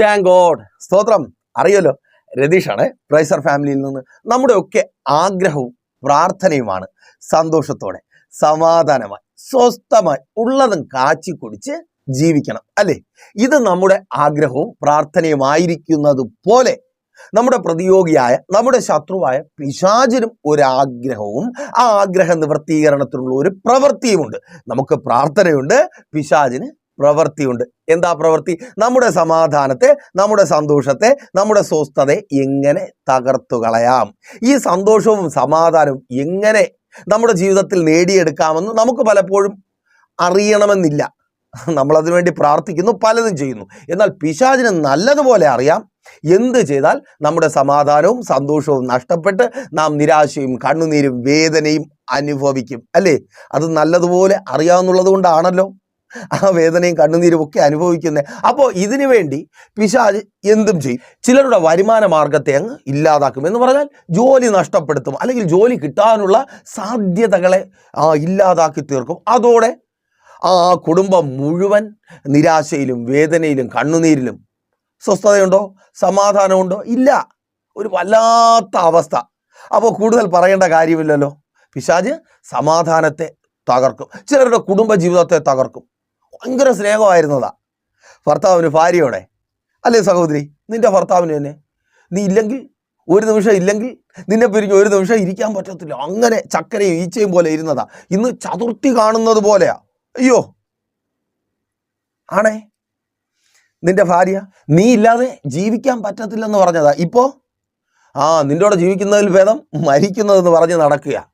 Thank God സ്തോത്രം. അറിയല്ലോ രതീഷാണ് പ്രൈസർ ഫാമിലിയിൽ നിന്ന് നമ്മുടെ ഒക്കെ ആഗ്രഹവും പ്രാർത്ഥനയുമാണ്. സന്തോഷത്തോടെ സമാധാനമായി സ്വസ്ഥമായി ഉള്ളതും കാച്ചി കുടിച്ച് ജീവിക്കണം അല്ലേ? ഇത് നമ്മുടെ ആഗ്രഹവും പ്രാർത്ഥനയുമായിരിക്കുന്നത് പോലെ നമ്മുടെ പ്രതിയോഗിയായ നമ്മുടെ ശത്രുവായ പിശാചിനും ഒരു ആഗ്രഹവും ആ ആഗ്രഹ നിവൃത്തീകരണത്തിനുള്ള ഒരു പ്രവൃത്തിയുമുണ്ട്. നമുക്ക് പ്രാർത്ഥനയുണ്ട് പിശാചിന് പ്രവൃത്തിയുണ്ട്. എന്താ പ്രവൃത്തി? നമ്മുടെ സമാധാനത്തെ നമ്മുടെ സന്തോഷത്തെ നമ്മുടെ സ്വസ്ഥതയെ എങ്ങനെ തകർത്തു കളയാം? ഈ സന്തോഷവും സമാധാനവും എങ്ങനെ നമ്മുടെ ജീവിതത്തിൽ നേടിയെടുക്കാമെന്ന് നമുക്ക് പലപ്പോഴും അറിയണമെന്നില്ല. നമ്മളതിനു വേണ്ടി പ്രാർത്ഥിക്കുന്നു പലതും ചെയ്യുന്നു. എന്നാൽ പിശാചിന് നല്ലതുപോലെ അറിയാം. എന്ത് ചെയ്താൽ നമ്മുടെ സമാധാനവും സന്തോഷവും നഷ്ടപ്പെട്ട് നാം നിരാശയും കണ്ണുനീരും വേദനയും അനുഭവിക്കും. അല്ലേ? അത് നല്ലതുപോലെ അറിയാവുന്നുള്ളത് കൊണ്ടാണല്ലോ ആ വേദനയും കണ്ണുനീരും ഒക്കെ അനുഭവിക്കുന്നത് അപ്പോൾ ഇതിനു വേണ്ടി പിശാജ് എന്തും ചെയ്യും. ചിലരുടെ വരുമാന മാർഗത്തെ അങ്ങ് ഇല്ലാതാക്കും എന്ന് പറഞ്ഞാൽ ജോലി നഷ്ടപ്പെടുത്തും. അല്ലെങ്കിൽ ജോലി കിട്ടാനുള്ള സാധ്യതകളെ ഇല്ലാതാക്കി തീർക്കും. അതോടെ ആ കുടുംബം മുഴുവൻ നിരാശയിലും വേദനയിലും കണ്ണുനീരിലും സ്വസ്ഥതയുണ്ടോ? സമാധാനമുണ്ടോ? ഇല്ല. ഒരു വല്ലാത്ത അവസ്ഥ. അപ്പോൾ കൂടുതൽ പറയേണ്ട കാര്യമില്ലല്ലോ. പിശാജ് സമാധാനത്തെ തകർക്കും. ചിലരുടെ കുടുംബ ജീവിതത്തെ തകർക്കും. ഭയങ്കര സ്നേഹമായിരുന്നതാ. ഭർത്താവിന് ഭാര്യയോടെ. അല്ലേ സഹോദരി? നിന്റെ ഭർത്താവിന് തന്നെ. നീ ഇല്ലെങ്കിൽ ഒരു നിമിഷം ഇല്ലെങ്കിൽ നിന്നെ പിരിഞ്ഞ് ഒരു നിമിഷം ഇരിക്കാൻ പറ്റത്തില്ല. അങ്ങനെ ചക്കരയും ഈച്ചയും പോലെ ഇരുന്നതാ. ഇന്ന് ചതുർത്ഥി കാണുന്നത് പോലെയാ. അയ്യോ. ആണേ. നിന്റെ ഭാര്യ നീ ഇല്ലാതെ ജീവിക്കാൻ പറ്റത്തില്ലെന്ന് പറഞ്ഞതാ. ഇപ്പോ? ആ കൂടെ ജീവിക്കുന്നതിൽ ഭേദം മരിക്കുന്നതെന്ന് പറഞ്ഞ് നടക്കുക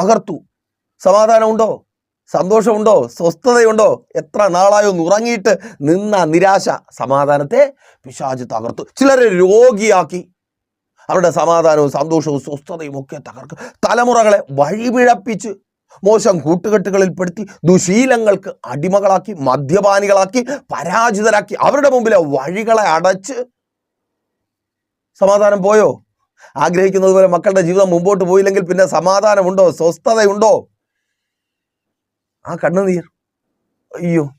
തകർത്തു. സമാധാനമുണ്ടോ? സന്തോഷമുണ്ടോ? സ്വസ്ഥതയുണ്ടോ? എത്ര നാളായോ ഉറങ്ങിയിട്ട് നിന്ന നിരാശ സമാധാനത്തെ പിശാജ് തകർത്തു. ചിലരെ രോഗിയാക്കി. അവരുടെ സമാധാനവും സന്തോഷവും സ്വസ്ഥതയും ഒക്കെ തകർക്കും. തലമുറകളെ വഴിപിഴപ്പിച്ച് മോശം കൂട്ടുകെട്ടുകളിൽ പെടുത്തി ദുശീലങ്ങൾക്ക് അടിമകളാക്കി മദ്യപാനികളാക്കി പരാജിതരാക്കി അവരുടെ മുമ്പിലെ വഴികളെ അടച്ച് സമാധാനം പോയോ? ആഗ്രഹിക്കുന്നത് പോലെ മക്കളുടെ ജീവിതം മുമ്പോട്ട് പോയില്ലെങ്കിൽ പിന്നെ സമാധാനമുണ്ടോ? സ്വസ്ഥതയുണ്ടോ? ആ കണ്ണുനീർ. അയ്യോ.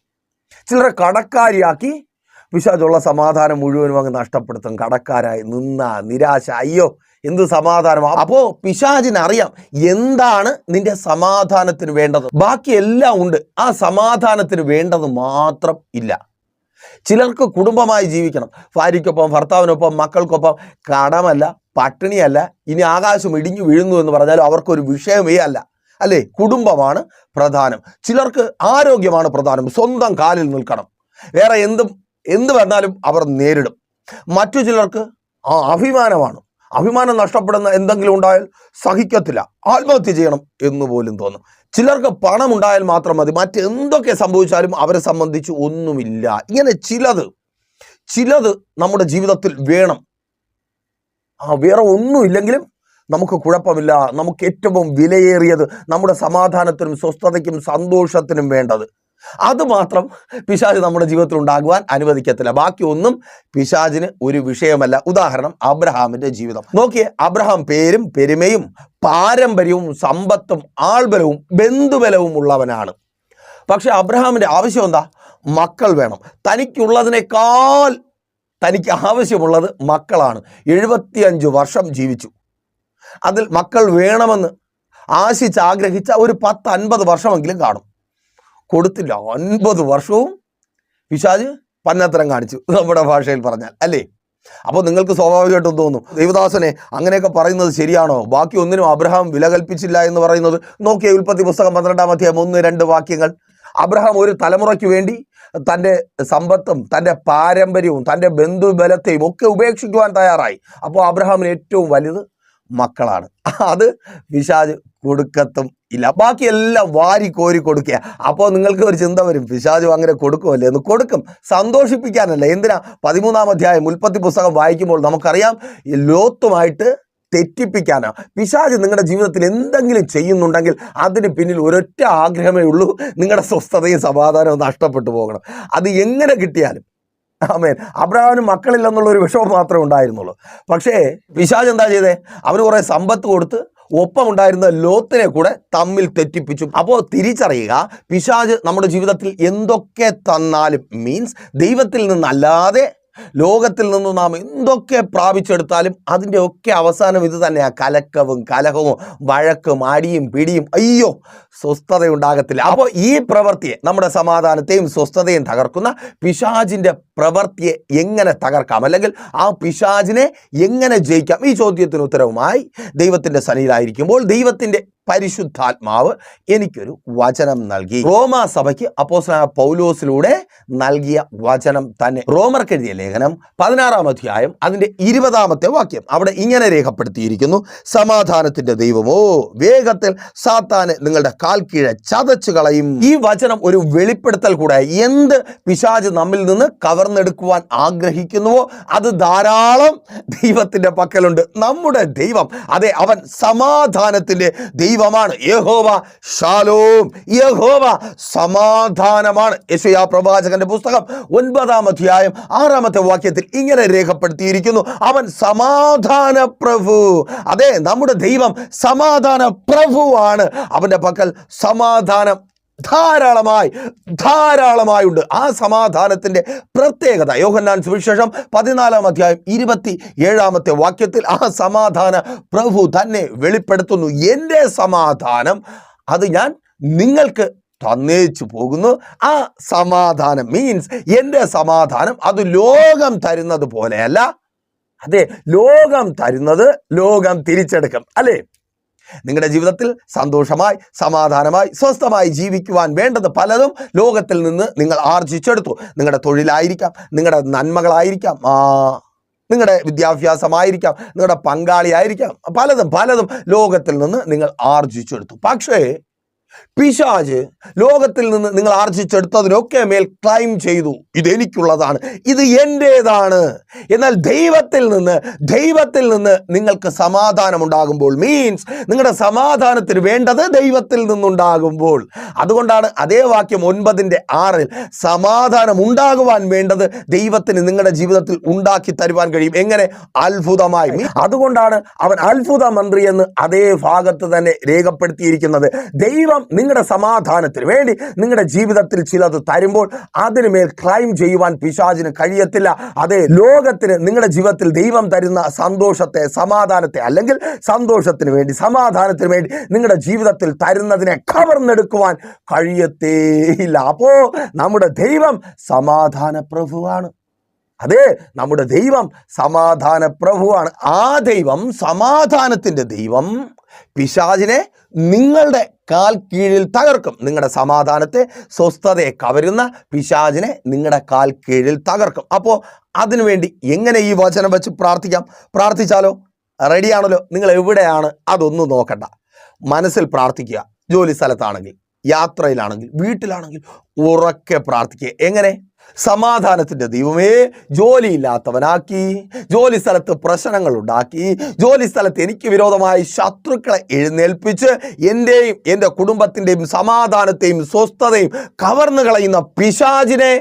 ചിലരെ കടക്കാരിയാക്കി പിശാചുള്ള സമാധാനം മുഴുവനും അങ്ങ് നഷ്ടപ്പെടുത്തും. കടക്കാരായി നിന്ന നിരാശ. അയ്യോ എന്ത് സമാധാനം. അപ്പോ പിശാചിന് അറിയാം എന്താണ് നിന്റെ സമാധാനത്തിന് വേണ്ടത്. ബാക്കി എല്ലാം ഉണ്ട്. ആ സമാധാനത്തിന് വേണ്ടത് മാത്രം ഇല്ല. ചിലർക്ക് കുടുംബമായി ജീവിക്കണം. ഭാര്യയ്ക്കൊപ്പം ഭർത്താവിനൊപ്പം മക്കൾക്കൊപ്പം. കടമല്ല പട്ടിണിയല്ല. ഇനി ആകാശം ഇടിഞ്ഞു വീഴുന്നു എന്ന് പറഞ്ഞാലും അവർക്കൊരു വിഷയമേ അല്ല. അല്ലേ? കുടുംബമാണ് പ്രധാനം. ചിലർക്ക് ആരോഗ്യമാണ് പ്രധാനം. സ്വന്തം കാലിൽ നിൽക്കണം. വേറെ എന്തും എന്ത് വന്നാലും അവർ നേരിടും. മറ്റു ചിലർക്ക് ആ അഭിമാനമാണ്. അഭിമാനം നഷ്ടപ്പെടുന്ന എന്തെങ്കിലും ഉണ്ടായാൽ സഹിക്കത്തില്ല. ആത്മഹത്യ ചെയ്യണം എന്ന് പോലും തോന്നും. ചിലർക്ക് പണം ഉണ്ടായാൽ മാത്രം മതി. മറ്റെന്തൊക്കെ സംഭവിച്ചാലും അവരെ സംബന്ധിച്ച് ഒന്നുമില്ല. ഇങ്ങനെ ചിലത് ചിലത് നമ്മുടെ ജീവിതത്തിൽ വേണം. ആ വേറെ ഒന്നുമില്ലെങ്കിലും നമുക്ക് കുഴപ്പമില്ല. നമുക്ക് ഏറ്റവും വിലയേറിയത് നമ്മുടെ സമാധാനത്തിനും സ്വസ്ഥതയ്ക്കും സന്തോഷത്തിനും വേണ്ടത്. അത് മാത്രം പിശാജ് നമ്മുടെ ജീവിതത്തിൽ ഉണ്ടാകുവാൻ അനുവദിക്കത്തില്ല. ബാക്കി ഒന്നും പിശാജിന് ഒരു വിഷയമല്ല. ഉദാഹരണം അബ്രഹാമിന്റെ ജീവിതം. നോക്കിയേ അബ്രഹാം പേരും പെരുമയും പാരമ്പര്യവും സമ്പത്തും ആൾബലവും ബന്ധുബലവും ഉള്ളവനാണ്. പക്ഷെ അബ്രഹാമിന്റെ ആവശ്യം എന്താ? മക്കൾ വേണം. തനിക്കുള്ളതിനേക്കാൾ തനിക്ക് ആവശ്യമുള്ളത് മക്കളാണ്. എഴുപത്തിയഞ്ച് വർഷം ജീവിച്ചു. അതിൽ മക്കൾ വേണമെന്ന് ആശിച്ച് ആഗ്രഹിച്ച ഒരു പത്ത് അൻപത് വർഷമെങ്കിലും കാണും. കൊടുത്തില്ല. ഒൻപത് വർഷവും പിശാജ് പന്നത്തരം കാണിച്ചു. നമ്മുടെ ഭാഷയിൽ പറഞ്ഞാൽ അല്ലേ? അപ്പോൾ നിങ്ങൾക്ക് സ്വാഭാവികമായിട്ടും തോന്നും ദൈവദാസനെ അങ്ങനെയൊക്കെ പറയുന്നത് ശരിയാണോ? ബാക്കി ഒന്നിനും അബ്രഹാം വില കൽപ്പിച്ചില്ല എന്ന് പറയുന്നത് നോക്കിയ ഉൽപ്പത്തി പുസ്തകം പന്ത്രണ്ടാം അധ്യായം ഒന്ന് രണ്ട് വാക്യങ്ങൾ. അബ്രഹാം ഒരു തലമുറയ്ക്ക് വേണ്ടി തന്റെ സമ്പത്തും തന്റെ പാരമ്പര്യവും തന്റെ ബന്ധുബലത്തെയും ഒക്കെ ഉപേക്ഷിക്കുവാൻ തയ്യാറായി. അപ്പോൾ അബ്രഹാമിന് ഏറ്റവും വലുത് മക്കളാണ്. അത് പിശാജ് കൊടുക്കത്തും ഇല്ല. ബാക്കി എല്ലാം വാരി കോരി കൊടുക്കുക അപ്പോൾ നിങ്ങൾക്ക് ഒരു ചിന്ത വരും. പിശാജു അങ്ങനെ കൊടുക്കുമല്ലേ എന്ന് കൊടുക്കും. സന്തോഷിപ്പിക്കാനല്ല. എന്തിനാ? പതിമൂന്നാം അധ്യായം ഉൽപ്പത്തി പുസ്തകം വായിക്കുമ്പോൾ നമുക്കറിയാം ലോത്തുമായിട്ട് തെറ്റിപ്പിക്കാനോ. പിശാജ് നിങ്ങളുടെ ജീവിതത്തിൽ എന്തെങ്കിലും ചെയ്യുന്നുണ്ടെങ്കിൽ അതിന് പിന്നിൽ ഒരൊറ്റ ആഗ്രഹമേ ഉള്ളൂ. നിങ്ങളുടെ സ്വസ്ഥതയും സമാധാനവും നഷ്ടപ്പെട്ടു പോകണം. അത് എങ്ങനെ കിട്ടിയാലും. ആമേൻ. അബ്രഹാമിന് മക്കളില്ലെന്നുള്ള ഒരു വിഷമം മാത്രമേ ഉണ്ടായിരുന്നുള്ളൂ. പക്ഷേ പിശാജ് എന്താ ചെയ്തേ? അവന് കുറെ സമ്പത്ത് കൊടുത്ത് ഒപ്പം ഉണ്ടായിരുന്ന ലോത്തിനെ കൂടെ തമ്മിൽ തെറ്റിപ്പിച്ചു. അപ്പോൾ തിരിച്ചറിയുക പിശാജ് നമ്മുടെ ജീവിതത്തിൽ എന്തൊക്കെ തന്നാലും മീൻസ് ദൈവത്തിൽ നിന്നല്ലാതെ ലോകത്തിൽ നിന്ന് നാം എന്തൊക്കെ പ്രാപിച്ചെടുത്താലും അതിന്റെ ഒക്കെ അവസാനം ഇത് തന്നെയാണ് കലക്കവും കലഹവും വഴക്കും അടിയും പിടിയും. അയ്യോ സ്വസ്ഥത ഉണ്ടാകത്തില്ല അപ്പോൾ ഈ പ്രവൃത്തിയെ നമ്മുടെ സമാധാനത്തെയും സ്വസ്ഥതയും തകർക്കുന്ന പിശാജിന്റെ പ്രവൃത്തിയെ എങ്ങനെ തകർക്കാം? അല്ലെങ്കിൽ ആ പിശാജിനെ എങ്ങനെ ജയിക്കാം? ഈ ചോദ്യത്തിന് ഉത്തരവുമായി ദൈവത്തിന്റെ സനിയിലായിരിക്കുമ്പോൾ ദൈവത്തിന്റെ പരിശുദ്ധാത്മാവ് എനിക്കൊരു വചനം നൽകി. റോമാ സഭയ്ക്ക് അപ്പോസ്തലനായ പൗലോസിലൂടെ നൽകിയ വചനം തന്നെ. റോമർക്ക് എഴുതിയ ലേഖനം പതിനാറാം അധ്യായം അതിന്റെ ഇരുപതാമത്തെ വാക്യം. അവിടെ ഇങ്ങനെ രേഖപ്പെടുത്തിയിരിക്കുന്നു. സമാധാനത്തിന്റെ ദൈവമോ വേഗത്തിൽ സാത്താന് നിങ്ങളുടെ കാൽ കീഴെ ചതച്ചു കളയും. ഈ വചനം ഒരു വെളിപ്പെടുത്തൽ കൂടെ. എന്ത് പിശാജ് നമ്മിൽ നിന്ന് കവർന്നെടുക്കുവാൻ ആഗ്രഹിക്കുന്നുവോ അത് ധാരാളം ദൈവത്തിന്റെ പക്കലുണ്ട്. നമ്മുടെ ദൈവം അതെ അവൻ സമാധാനത്തിന്റെ ദൈവമാണ്. യഹോവ ഷാലോം യഹോവ സമാധാനമാണ്. യശയാ പ്രവാചകന്റെ പുസ്തകം ഒൻപതാം അധ്യായം ആറാമത്തെ വാക്യത്തിൽ ഇങ്ങനെ രേഖപ്പെടുത്തിയിരിക്കുന്നു. അവൻ സമാധാന പ്രഭു. അതെ നമ്മുടെ ദൈവം സമാധാന പ്രഭുവാണ്. അവന്റെ പക്കൽ സമാധാനം ധാരാളമായി ധാരാളമായി ഉണ്ട് ആ സമാധാനത്തിന്റെ പ്രത്യേകത. യോഹന്നാൻ സുവിശേഷം പതിനാലാം അധ്യായം ഇരുപത്തി ഏഴാമത്തെ വാക്യത്തിൽ ആ സമാധാന പ്രഭു തന്നെ വെളിപ്പെടുത്തുന്നു. എന്റെ സമാധാനം അത് ഞാൻ നിങ്ങൾക്ക് തന്നേച്ചു പോകുന്നു. ആ സമാധാനം മീൻസ് എന്റെ സമാധാനം അത് ലോകം തരുന്നത് പോലെയല്ല അതെ ലോകം തരുന്നത് ലോകം തിരിച്ചെടുക്കും. അല്ലേ? നിങ്ങളുടെ ജീവിതത്തിൽ സന്തോഷമായി സമാധാനമായി സ്വസ്ഥമായി ജീവിക്കുവാൻ വേണ്ടത് പലതും ലോകത്തിൽ നിന്ന് നിങ്ങൾ ആർജിച്ചെടുത്തു. നിങ്ങളുടെ തൊഴിലായിരിക്കാം നിങ്ങളുടെ നന്മകളായിരിക്കാം ആ നിങ്ങളുടെ വിദ്യാഭ്യാസമായിരിക്കാം നിങ്ങളുടെ പങ്കാളിയായിരിക്കാം. പലതും പലതും ലോകത്തിൽ നിന്ന് നിങ്ങൾ ആർജിച്ചെടുത്തു. പക്ഷേ പിശാജ് ലോകത്തിൽ നിന്ന് നിങ്ങൾ ആർജിച്ചെടുത്തതിനൊക്കെ മേൽ ക്ലൈം ചെയ്തു. ഇത് എനിക്കുള്ളതാണ്. ഇത് എന്റേതാണ് എന്നാൽ ദൈവത്തിൽ നിന്ന് ദൈവത്തിൽ നിന്ന് നിങ്ങൾക്ക് സമാധാനം ഉണ്ടാകുമ്പോൾ മീൻസ് നിങ്ങളുടെ സമാധാനത്തിന് വേണ്ടത് ദൈവത്തിൽ നിന്നുണ്ടാകുമ്പോൾ. അതുകൊണ്ടാണ് അതേ വാക്യം ഒൻപതിന്റെ ആറിൽ സമാധാനം ഉണ്ടാകുവാൻ വേണ്ടത് ദൈവത്തിന് നിങ്ങളുടെ ജീവിതത്തിൽ ഉണ്ടാക്കി തരുവാൻ കഴിയും. എങ്ങനെ? അത്ഭുതമായി. അതുകൊണ്ടാണ് അവൻ അത്ഭുത മന്ത്രി എന്ന് അതേ ഭാഗത്ത് തന്നെ രേഖപ്പെടുത്തിയിരിക്കുന്നത്. ദൈവം നിങ്ങളുടെ സമാധാനത്തിന് വേണ്ടി നിങ്ങളുടെ ജീവിതത്തിൽ ചിലത് തരുമ്പോൾ അതിനുമേൽ ക്ലൈം ചെയ്യുവാൻ പിശാചിന് കഴിയത്തില്ല. അതേ ലോകത്തിന് നിങ്ങളുടെ ജീവിതത്തിൽ ദൈവം തരുന്ന സന്തോഷത്തെ സമാധാനത്തെ അല്ലെങ്കിൽ സന്തോഷത്തിന് വേണ്ടി സമാധാനത്തിന് വേണ്ടി നിങ്ങളുടെ ജീവിതത്തിൽ തരുന്നതിനെ കവർന്നെടുക്കുവാൻ കഴിയത്തേയില്ല. അപ്പോ നമ്മുടെ ദൈവം സമാധാന പ്രഭുവാണ് അതെ നമ്മുടെ ദൈവം സമാധാന പ്രഭുവാണ് ആ ദൈവം സമാധാനത്തിന്റെ ദൈവം പിശാചിനെ നിങ്ങളുടെ കാൽ കീഴിൽ തകർക്കും. നിങ്ങളുടെ സമാധാനത്തെ സ്വസ്ഥതയെ കവരുന്ന പിശാചിനെ നിങ്ങളുടെ കാൽ കീഴിൽ തകർക്കും. അപ്പോൾ അതിനുവേണ്ടി എങ്ങനെ ഈ വചനം വെച്ച് പ്രാർത്ഥിക്കാം? പ്രാർത്ഥിച്ചാലോ? റെഡിയാണല്ലോ നിങ്ങൾ എവിടെയാണ്? അതൊന്നും നോക്കണ്ട. മനസ്സിൽ പ്രാർത്ഥിക്കുക. ജോലി സ്ഥലത്താണെങ്കിൽ യാത്രയിലാണെങ്കിൽ വീട്ടിലാണെങ്കിൽ ഉറക്കെ പ്രാർത്ഥിക്കുക. എങ്ങനെ? സമാധാനത്തിന്റെ ദൈവമേ ജോലിയില്ലാത്തവനാക്കി ജോലി സ്ഥലത്ത് പ്രശ്നങ്ങൾ ഉണ്ടാക്കി ജോലി സ്ഥലത്ത് എനിക്ക് വിരോധമായി ശത്രുക്കളെ എഴുന്നേൽപ്പിച്ച് എന്റെയും എന്റെ കുടുംബത്തിന്റെയും സമാധാനത്തെയും സ്വസ്ഥതയും കവർന്നു കളയുന്ന പിശാചിനെ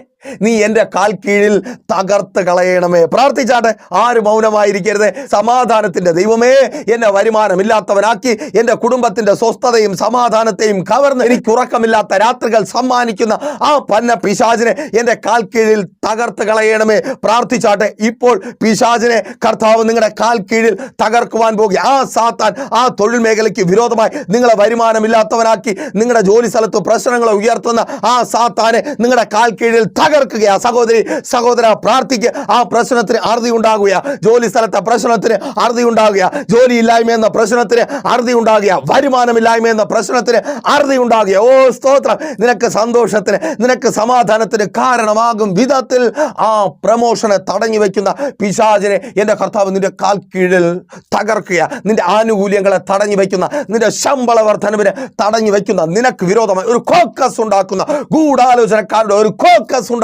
നീ എന്റെ കാൽ കീഴിൽ തകർത്ത് കളയണമേ. പ്രാർത്ഥിച്ചാട്ടെ ആരും മൗനമായിരിക്കരുത്. സമാധാനത്തിന്റെ ദൈവമേ എന്നെ വരുമാനമില്ലാത്തവനാക്കി എന്റെ കുടുംബത്തിന്റെ സ്വസ്ഥതയും സമാധാനത്തെയും കവർന്ന് എനിക്ക് ഉറക്കമില്ലാത്ത രാത്രികൾ സമ്മാനിക്കുന്ന ആ പന്ന പിശാചിനെ എന്റെ കാൽ കീഴിൽ തകർത്ത് കളയണമേ. പ്രാർത്ഥിച്ചാട്ടെ ഇപ്പോൾ പിശാചിനെ കർത്താവ് നിങ്ങളുടെ കാൽ കീഴിൽ തകർക്കുവാൻ പോകുക. ആ സാത്താൻ ആ തൊഴിൽ മേഖലയ്ക്ക് വിരോധമായി നിങ്ങളെ വരുമാനമില്ലാത്തവനാക്കി നിങ്ങളുടെ ജോലി സ്ഥലത്ത് പ്രശ്നങ്ങളെ ഉയർത്തുന്ന ആ സാത്താനെ നിങ്ങളുടെ കാൽ കീഴിൽ തകർക്കുകയാ. സഹോദരി സഹോദര പ്രാർത്ഥിക്കുക ആ പ്രശ്നത്തിന് അറുതി ഉണ്ടാകുക ജോലി സ്ഥലത്തെ പ്രശ്നത്തിന് അറുതി ഉണ്ടാകുക ജോലിയില്ലായ്മ എന്ന പ്രശ്നത്തിന് അറുതി ഉണ്ടാകുക വരുമാനമില്ലായ്മ എന്ന പ്രശ്നത്തിന് അറുതി ഉണ്ടാകുക ഓ സ്തോത്രം. നിനക്ക് സന്തോഷത്തിന് നിനക്ക് സമാധാനത്തിന് കാരണമാകും വിധത്തിൽ ആ പ്രമോഷനെ തടഞ്ഞു വയ്ക്കുന്ന പിശാചിനെ എന്റെ കർത്താവ് നിന്റെ കാൽ കീഴിൽ തകർക്കുക നിന്റെ ആനുകൂല്യങ്ങളെ തടഞ്ഞു വയ്ക്കുന്ന നിന്റെ ശമ്പള വർധനവിനെ തടഞ്ഞു വയ്ക്കുന്ന നിനക്ക് വിരോധമായി ഒരു കോക്കസ് ഉണ്ടാക്കുന്ന ഗൂഢാലോചനക്കാരുടെ ഒരു കോക്കസ് ഉണ്ടാക്കുന്ന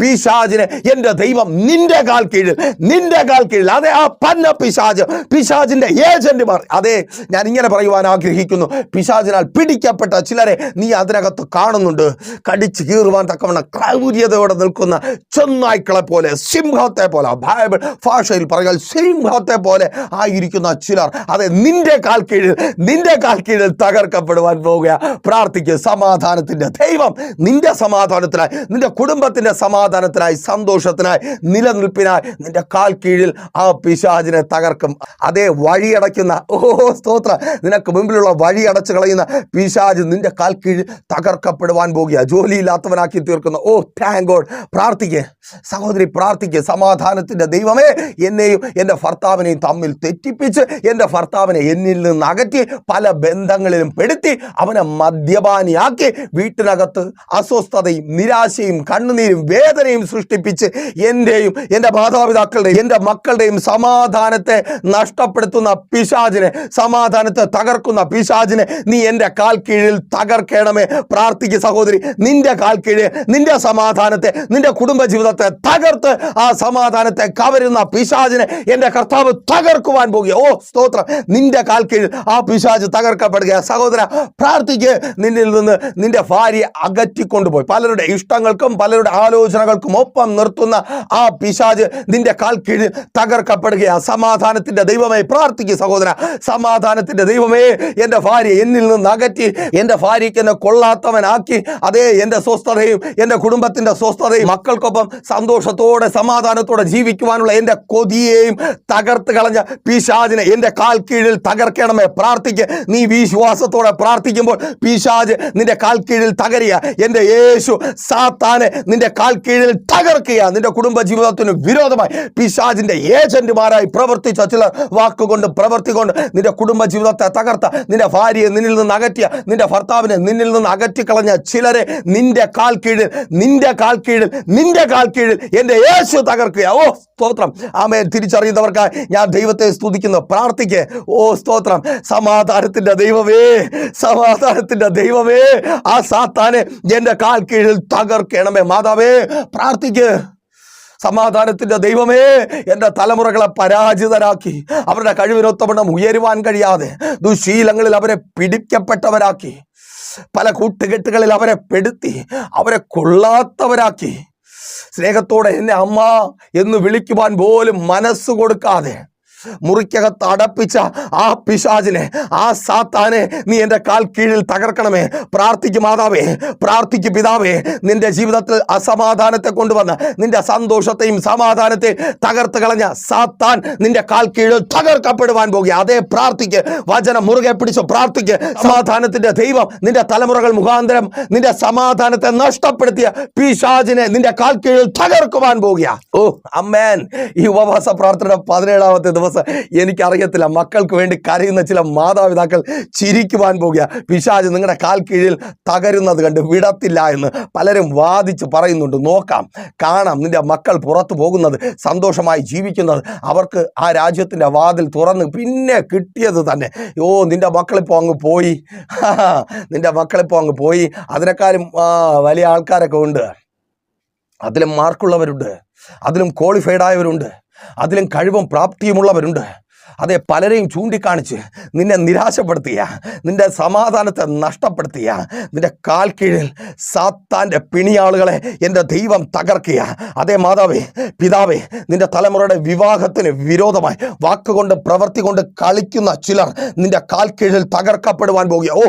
പിശാചിനെ എന്റെ ദൈവം നിന്റെ കാൽ കീഴിൽ നിന്റെ കാൽ കീഴിൽ. അതെ ആ പന്ന പിശാജ് പിശാജിന്റെ ഏജന്റുമാർ. അതെ ഞാൻ ഇങ്ങനെ പറയുവാൻ ആഗ്രഹിക്കുന്നു. പിശാജിനാൽ പിടിക്കപ്പെട്ട ചിലരെ നീ അതിനകത്ത് കാണുന്നുണ്ട്. കടിച്ചു കീറുവാൻ തക്കവണ്ണം ക്രൗര്യതയോടെ നിൽക്കുന്ന ചെന്നായ്ക്കളെ പോലെ സിംഹത്തെ പോലെ ബൈബിൾ ഭാഷയിൽ പറഞ്ഞാൽ സിംഹത്തെ പോലെ ആയിരിക്കുന്ന ചിലർ. അതെ നിന്റെ കാൽ കീഴിൽ നിന്റെ കാൽ കീഴിൽ തകർക്കപ്പെടുവാൻ പോവുക പ്രാർത്ഥിക്കുക സമാധാനത്തിന്റെ ദൈവം നിന്റെ സമാധാനത്തിനായി നിന്റെ കുടുംബ കുടുംബത്തിന്റെ സമാധാനത്തിനായി സന്തോഷത്തിനായി നിലനിൽപ്പിനായി നിന്റെ കാൽ കീഴിൽ ആ പിശാചിനെ തകർക്കും. അതേ വഴിയടയ്ക്കുന്ന ഓ സ്തോത്ര. നിനക്ക് മുമ്പിലുള്ള വഴി അടച്ചു കളയുന്ന പിശാജ് നിന്റെ കാൽ കീഴിൽ തകർക്കപ്പെടുവാൻ പോകുക. ജോലിയില്ലാത്തവനാക്കി തീർക്കുന്ന. ഓ താങ്ക് ഗോഡ് പ്രാർത്ഥിക്കേ. സഹോദരി പ്രാർത്ഥിക്കേ. സമാധാനത്തിന്റെ ദൈവമേ എന്നെയും എന്റെ ഭർത്താവിനെയും തമ്മിൽ തെറ്റിപ്പിച്ച് എന്റെ ഭർത്താവിനെ എന്നിൽ നിന്ന് അകറ്റി പല ബന്ധങ്ങളിലും പെടുത്തി അവനെ മദ്യപാനിയാക്കി വീട്ടിനകത്ത് അസ്വസ്ഥതയും നിരാശയും കണ്ണുനീരും വേദനയും സൃഷ്ടിപ്പിച്ച് എന്റെയും എന്റെ മാതാപിതാക്കളുടെയും എന്റെ മക്കളുടെയും സമാധാനത്തെ നഷ്ടപ്പെടുത്തുന്ന പിശാചിനെ സമാധാനത്തെ തകർക്കുന്ന പിശാചിനെ നീ എന്റെ കാൽ കീഴിൽ തകർക്കണമേ. പ്രാർത്ഥിക്കുക സഹോദരി നിന്റെ കാൽ കീഴിൽ നിന്റെ സമാധാനത്തെ നിന്റെ കുടുംബ ജീവിതത്തെ തകർത്ത് ആ സമാധാനത്തെ കവരുന്ന പിശാചിനെ എന്റെ കർത്താവ് തകർക്കുവാൻ പോകുക. ഓ സ്തോത്രം. നിന്റെ കാൽ കീഴിൽ ആ പിശാജ് തകർക്കപ്പെടുക. സഹോദര പ്രാർത്ഥിക്ക്. നിന്നിൽ നിന്ന് നിന്റെ ഭാര്യയെ അകറ്റിക്കൊണ്ടുപോയി. പലരുടെ ഇഷ്ടങ്ങൾക്കും പലരുടെ ആലോചനകൾക്കും ഒപ്പം നിർത്തുന്ന ആ പിശാജ് നിന്റെ കാൽ കീഴിൽ തകർക്കപ്പെടുകയാണ് സമാധാനത്തിന്റെ ദൈവമേ പ്രാർത്ഥിക്കുക സഹോദര. സമാധാനത്തിന്റെ ദൈവമേ എന്റെ ഭാര്യ എന്നിൽ നിന്ന് അകറ്റി എന്റെ ഭാര്യയ്ക്ക് എന്നെ കൊള്ളാത്തവനാക്കി അതേ എന്റെ സ്വസ്ഥതയും എന്റെ കുടുംബത്തിന്റെ സ്വസ്ഥതയും മക്കൾക്കൊപ്പം സന്തോഷത്തോടെ സമാധാനത്തോടെ ജീവിക്കുവാനുള്ള എന്റെ കൊതിയെയും തകർത്ത് കളഞ്ഞ പിശാജിനെ എന്റെ കാൽ കീഴിൽ തകർക്കണമേ. പ്രാർത്ഥിക്ക്. നീ വിശ്വാസത്തോടെ പ്രാർത്ഥിക്കുമ്പോൾ പിശാജ് നിന്റെ കാൽ കീഴിൽ തകരിയ എന്റെ യേശു സാത്താനെ നിന്റെ കാൽ കീഴിൽ തകർക്കുക നിന്റെ കുടുംബ ജീവിതത്തിന് വിരോധമായി പിശാജിന്റെ ഏജന്റുമാരായി പ്രവർത്തിച്ച ചിലർ വാക്കുകൊണ്ട് പ്രവർത്തി കൊണ്ട് നിന്റെ കുടുംബ ജീവിതത്തെ തകർത്ത നിന്റെ ഭാര്യയെ നിന്നിൽ നിന്ന് അകറ്റിയ നിന്റെ ഭർത്താവിനെ നിന്നിൽ നിന്ന് അകറ്റിക്കളഞ്ഞ ചിലരെ നിന്റെ കാൽ കീഴിൽ നിന്റെ കാൽ കീഴിൽ നിന്റെ കാൽ കീഴിൽ എന്റെ യേശു തകർക്കുക ഓ സ്തോത്രം. ആമേ തിരിച്ചറിയുന്നവർക്കായി ഞാൻ ദൈവത്തെ സ്തുതിക്കുന്നു. പ്രാർത്ഥിക്കേ. ഓ സ്തോത്രം. സമാധാനത്തിന്റെ ദൈവമേ സമാധാനത്തിന്റെ ദൈവമേ ആ സാത്താനെ എന്റെ കാൽ കീഴിൽ തകർക്കണമേ. മാതാവേ പ്രാർത്ഥിക്ക്. സമാധാനത്തിന്റെ ദൈവമേ എന്റെ തലമുറകളെ പരാജിതരാക്കി അവരുടെ കഴിവിനൊത്തവണ്ണം ഉയരുവാൻ കഴിയാതെ ദുശീലങ്ങളിൽ അവരെ പിടിക്കപ്പെട്ടവരാക്കി പല കൂട്ടുകെട്ടുകളിൽ അവരെ പെടുത്തി അവരെ കൊള്ളാത്തവരാക്കി. സ്നേഹത്തോടെ എന്നെ അമ്മ എന്ന് വിളിക്കുവാൻ പോലും മനസ്സ് കൊടുക്കാതെ മുറിക്കകത്ത് അടപ്പിച്ച ആ പിശാചിനെ ആ സാത്താനെ നീ എന്റെ കാൽ കീഴിൽ തകർക്കണമേ. പ്രാർത്ഥിക്കും മാതാവേ പ്രാർത്ഥിക്കും പിതാവേ നിന്റെ ജീവിതത്തിൽ അസമാധാനത്തെ കൊണ്ടുവന്ന് നിന്റെ സന്തോഷത്തെയും സമാധാനത്തെ തകർത്ത് കളഞ്ഞ സാത്താൻ നിന്റെ കാൽ കീഴിൽ തകർക്കപ്പെടുവാൻ പോകുക അതേ പ്രാർത്ഥിക്ക് വചനം മുറുകെ പിടിച്ചു പ്രാർത്ഥിക്ക്. സമാധാനത്തിന്റെ ദൈവം നിന്റെ തലമുറകൾ മുഖാന്തരം നിന്റെ സമാധാനത്തെ നഷ്ടപ്പെടുത്തിയ പിശാജിനെ നിന്റെ കാൽ കീഴിൽ തകർക്കുവാൻ പോകുക ഓ അമ്മേൻ. ഈ ഉപവാസ പ്രാർത്ഥന പതിനേഴാമത്തെ ദിവസം എനിക്കറിയത്തില്ല. മക്കൾക്ക് വേണ്ടി കരയുന്ന ചില മാതാപിതാക്കൾ ചിരിക്കുവാൻ പോകുക. പിശാജ് നിങ്ങളുടെ കാൽ കീഴിൽ തകരുന്നത് കണ്ട് വിടത്തില്ല എന്ന് പലരും വാദിച്ച് പറയുന്നുണ്ട്. നോക്കാം. കാണാം. നിന്റെ മക്കൾ പുറത്തു പോകുന്നത് സന്തോഷമായി ജീവിക്കുന്നത്. അവർക്ക് ആ രാജ്യത്തിന്റെ വാതിൽ തുറന്ന് പിന്നെ കിട്ടിയത് തന്നെ. ഓ നിന്റെ മക്കളിപ്പോൾ അങ്ങ് പോയി. നിന്റെ മക്കളിപ്പോൾ അങ്ങ് പോയി. അതിനേക്കാളും വലിയ ആൾക്കാരൊക്കെ ഉണ്ട്. അതിലും മാർക്കുള്ളവരുണ്ട്. അതിലും ക്വാളിഫൈഡ് ആയവരുണ്ട്. അതിലും കഴിവും പ്രാപ്തിയുമുള്ളവരുണ്ട്. അതെ പലരെയും ചൂണ്ടിക്കാണിച്ച് നിന്നെ നിരാശപ്പെടുത്തിയ നിന്റെ സമാധാനത്തെ നഷ്ടപ്പെടുത്തിയ നിന്റെ കാൽ കീഴിൽ സാത്താന്റെ പിണിയാളുകളെ എന്റെ ദൈവം തകർക്കുക അതേ മാതാവേ പിതാവേ നിന്റെ തലമുറയുടെ വിവാഹത്തിന് വിരോധമായി വാക്കുകൊണ്ട് പ്രവൃത്തി കൊണ്ട് കളിക്കുന്ന ചിലർ നിന്റെ കാൽ കീഴിൽ തകർക്കപ്പെടുവാൻ പോകുക. ഓ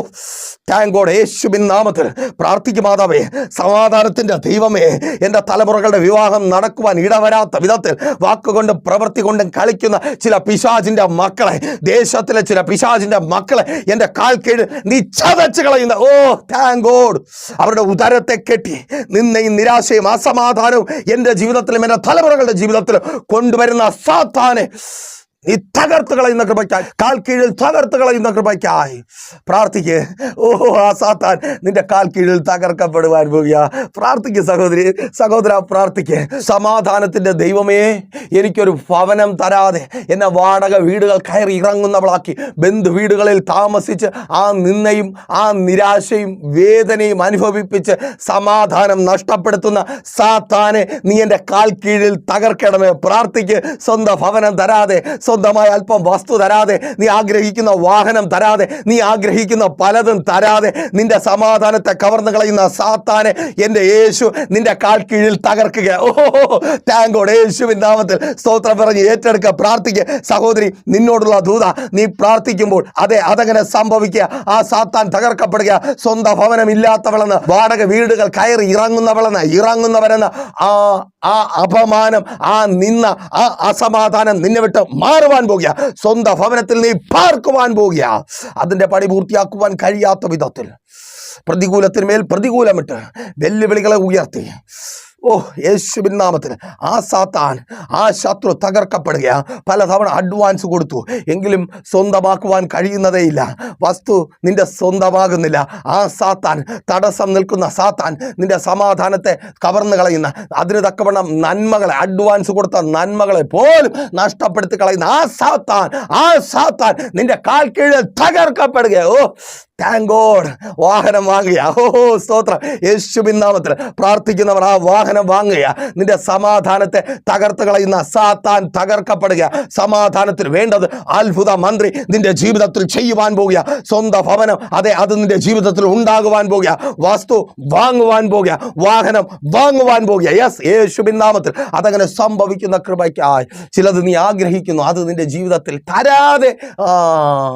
താങ്ക് ഗോഡ് യേശുവിൻ നാമത്തിൽ പ്രാർത്ഥിക്കും മാതാവേ. സമാധാനത്തിന്റെ ദൈവമേ എന്റെ തലമുറകളുടെ വിവാഹം നടക്കുവാൻ ഇടവരാത്ത വിധത്തിൽ വാക്കുകൊണ്ടും പ്രവൃത്തി കൊണ്ടും കളിക്കുന്ന ചില പിശാചിന്റെ മക്കളെ ദേശത്തിലെ ചില പിശാചിന്റെ മക്കളെ എന്റെ കാൽ കീഴിൽ നീ ചതച്ച് കളയുന്ന ഓ താങ്ക് ഗോഡ് അവരുടെ ഉദരത്തെ കെട്ടി നിന്നയും നിരാശയും അസമാധാനവും എന്റെ ജീവിതത്തിലും എന്റെ തലമുറകളുടെ ജീവിതത്തിലും കൊണ്ടുവരുന്ന സാത്താനെ. നീ തകർത്ത് കളയുന്ന കൃപയ്ക്കായി. കാൽ കീഴിൽ തകർത്ത് കളയുന്ന കൃപയ്ക്കായി. പ്രാർത്ഥിക്ക്. ഓ ആ സാത്താൻ നിന്റെ കാൽ കീഴിൽ തകർക്കപ്പെടുവാൻ പോവുക പ്രാർത്ഥിക്ക് സഹോദരി സഹോദര പ്രാർത്ഥിക്ക്. സമാധാനത്തിന്റെ ദൈവമേ എനിക്കൊരു ഭവനം തരാതെ എന്നെ വാടക വീടുകൾ കയറി ഇറങ്ങുന്നവളാക്കി ബന്ധു വീടുകളിൽ താമസിച്ച് ആ നിന്നയും ആ നിരാശയും വേദനയും അനുഭവിപ്പിച്ച് സമാധാനം നഷ്ടപ്പെടുത്തുന്ന സാത്താനെ നീ എന്റെ കാൽ കീഴിൽ തകർക്കണമേ. പ്രാർത്ഥിക്ക്. സ്വന്തം ഭവനം തരാതെ സ്വന്തമായി അല്പം വസ്തു തരാതെ നീ ആഗ്രഹിക്കുന്ന വാഹനം തരാതെ നീ ആഗ്രഹിക്കുന്ന പലതും തരാതെ നിന്റെ സമാധാനത്തെ കവർന്നു കളയുന്ന സാത്താനെ എന്റെ യേശു നിന്റെ കാൽ കീഴിൽ തകർക്കുക. ഓ താങ്കോട് യേശുവിൻ നാമത്തിൽ സ്തോത്രം പറഞ്ഞ് ഏറ്റെടുക്കുക പ്രാർത്ഥിക്കുക സഹോദരി നിന്നോടുള്ള ദൂത നീ പ്രാർത്ഥിക്കുമ്പോൾ അതെ അതങ്ങനെ സംഭവിക്കുക. ആ സാത്താൻ തകർക്കപ്പെടുക. സ്വന്തം ഭവനമില്ലാത്തവളെന്ന് വാടക വീടുകൾ കയറി ഇറങ്ങുന്നവളെന്ന് ഇറങ്ങുന്നവരെന്ന് ആ ആ അപമാനം ആ നിന്ന ആ അസമാധാനം നിന്നെ വിട്ട് മാറുവാൻ പോകുക. സ്വന്തം ഭവനത്തിൽ നീ പാർക്കുവാൻ പോകുക. അതിന്റെ പണി പൂർത്തിയാക്കുവാൻ കഴിയാത്ത വിധത്തിൽ പ്രതികൂലത്തിന് മേൽ പ്രതികൂലമിട്ട് വെല്ലുവിളികളെ ഉയർത്തി. ഓ യേശുവിൻ നാമത്തിൽ ആ സാത്താൻ ആ ശത്രു തകർക്കപ്പെടുക പലതവണ അഡ്വാൻസ് കൊടുത്തു. എങ്കിലും സ്വന്തമാക്കുവാൻ കഴിയുന്നതേയില്ല. വസ്തു നിന്റെ സ്വന്തമാകുന്നില്ല. ആ സാത്താൻ തടസ്സം നിൽക്കുന്ന സാത്താൻ നിന്റെ സമാധാനത്തെ കവർന്നു കളയുന്ന അതിന് തക്കവണ്ണം നന്മകളെ അഡ്വാൻസ് കൊടുത്ത നന്മകളെ പോലും നഷ്ടപ്പെടുത്തി കളയുന്ന ആ സാത്താൻ ആ സാത്താൻ നിന്റെ കാൽ കീഴിൽ തകർക്കപ്പെടുക ഓ വാഹനം വാങ്ങുക ഓ സ്തോത്രം. യേശുവിൻ നാമത്തിൽ പ്രാർത്ഥിക്കുന്നവർ ആ വാഹനം വാങ്ങുക. നിന്റെ സമാധാനത്തെ തകർത്ത് കളയുന്ന സാത്താൻ തകർക്കപ്പെടുക. സമാധാനത്തിന് വേണ്ടത് അത്ഭുത മന്ത്രി നിന്റെ ജീവിതത്തിൽ ചെയ്യുവാൻ പോകുക. സ്വന്തം ഭവനം അതെ അത് നിന്റെ ജീവിതത്തിൽ ഉണ്ടാകുവാൻ പോകുക. വസ്തു വാങ്ങുവാൻ പോകുക. വാഹനം വാങ്ങുവാൻ പോകുക. യെസ് യേശുവിൻ നാമത്തിൽ അതങ്ങനെ സംഭവിക്കുന്ന കൃപയ്ക്കായി. ചിലത് നീ ആഗ്രഹിക്കുന്നു. അത് നിന്റെ ജീവിതത്തിൽ തരാതെ ആ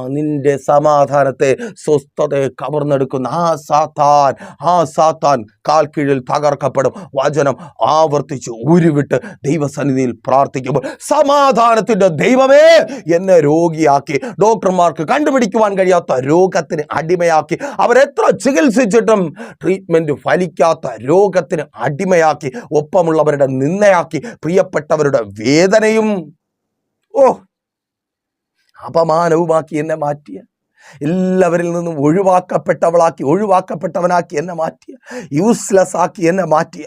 നിന്റെ സമാധാനത്തെ സ്വസ്ഥതയെ കവർന്നെടുക്കുന്ന ആ സാത്താൻ ആ സാത്താൻ കാൽ കീഴിൽ തകർക്കപ്പെടും. വചനം ആവർത്തിച്ച് ഉരുവിട്ട് ദൈവസന്നിധിയിൽ പ്രാർത്ഥിക്കുമ്പോൾ സമാധാനത്തിന്റെ ദൈവമേ എന്നെ രോഗിയാക്കി. ഡോക്ടർമാർക്ക് കണ്ടുപിടിക്കുവാൻ കഴിയാത്ത രോഗത്തിന് അടിമയാക്കി. അവരെത്ര ചികിത്സിച്ചിട്ടും ട്രീറ്റ്മെന്റ് ഫലിക്കാത്ത രോഗത്തിന് അടിമയാക്കി. ഒപ്പമുള്ളവരുടെ നിന്നയാക്കി പ്രിയപ്പെട്ടവരുടെ വേദനയും ഓ അപമാനവുമാക്കി എന്നെ മാറ്റിയ. എല്ലാവരിൽ നിന്നും ഒഴിവാക്കപ്പെട്ടവളാക്കി ഒഴിവാക്കപ്പെട്ടവനാക്കി എന്നെ മാറ്റിയ. യൂസ്ലെസ് ആക്കി എന്നെ മാറ്റിയ.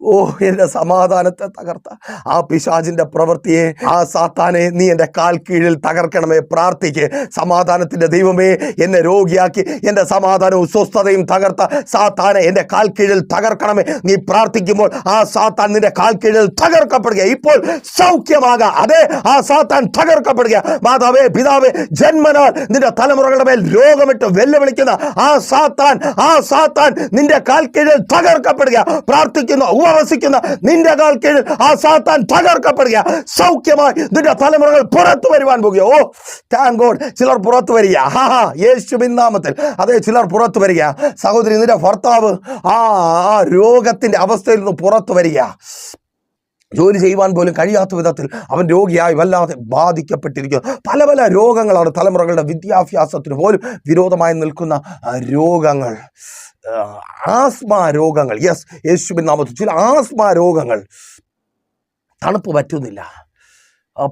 ഓ എന്റെ സമാധാനത്തെ തകർത്ത. ആ പിശാജിന്റെ പ്രവൃത്തിയെ ആ സാത്താനെ നീ എന്റെ കാൽ കീഴിൽ തകർക്കണമേ പ്രാർത്ഥിക്ക്. സമാധാനത്തിന്റെ ദൈവമേ എന്നെ രോഗിയാക്കി എന്റെ സമാധാനവും സ്വസ്ഥതയും തകർത്ത. സാത്താനെ എന്റെ കാൽ കീഴിൽ തകർക്കണമേ നീ പ്രാർത്ഥിക്കുമ്പോൾ ആ സാത്താൻ നിന്റെ കാൽ കീഴിൽ തകർക്കപ്പെടുക. ഇപ്പോൾ സൗഖ്യമാകാം. അതെ ആ സാത്താൻ തകർക്കപ്പെടുക. മാതാവേ പിതാവേ ജന്മനാൽ നിന്റെ തലമുറകളുടെ മേൽ രോഗമിട്ട് വെല്ലുവിളിക്കുന്ന ആ സാത്താൻ ആ സാത്താൻ നിന്റെ കാൽ കീഴിൽ തകർക്കപ്പെടുക. പ്രാർത്ഥിക്കുന്ന ഉപവസിക്കുന്ന നിന്റെ കാൽ കീഴിൽ ആ സാത്താൻ തകർക്കപ്പെടുക. സൗഖ്യമായി നിന്റെ തലമുറകൾ പുറത്തു വരുവാൻ പോകുക. ഓ താങ്ക് ഗോഡ് ചിലർ പുറത്തു വരിക. ഹാ ഹാ നാമത്തിൽ. അതെ ചിലർ പുറത്തു വരിക. സഹോദരി നിന്റെ ഭർത്താവ് ആ ആ രോഗത്തിന്റെ അവസ്ഥയിൽ നിന്ന് പുറത്തു വരിക. ജോലി ചെയ്യുവാൻ പോലും കഴിയാത്ത വിധത്തിൽ അവൻ രോഗിയായി വല്ലാതെ ബാധിക്കപ്പെട്ടിരിക്കുന്നു. പല പല രോഗങ്ങളാണ് തലമുറകളുടെ വിദ്യാഭ്യാസത്തിന് പോലും വിരോധമായി നിൽക്കുന്ന രോഗങ്ങൾ. ആസ്മ രോഗങ്ങൾ. യെസ് യേശുവിൻ നാമത്തിൽ ചില ആസ്മ രോഗങ്ങൾ. തണുപ്പ് പറ്റുന്നില്ല.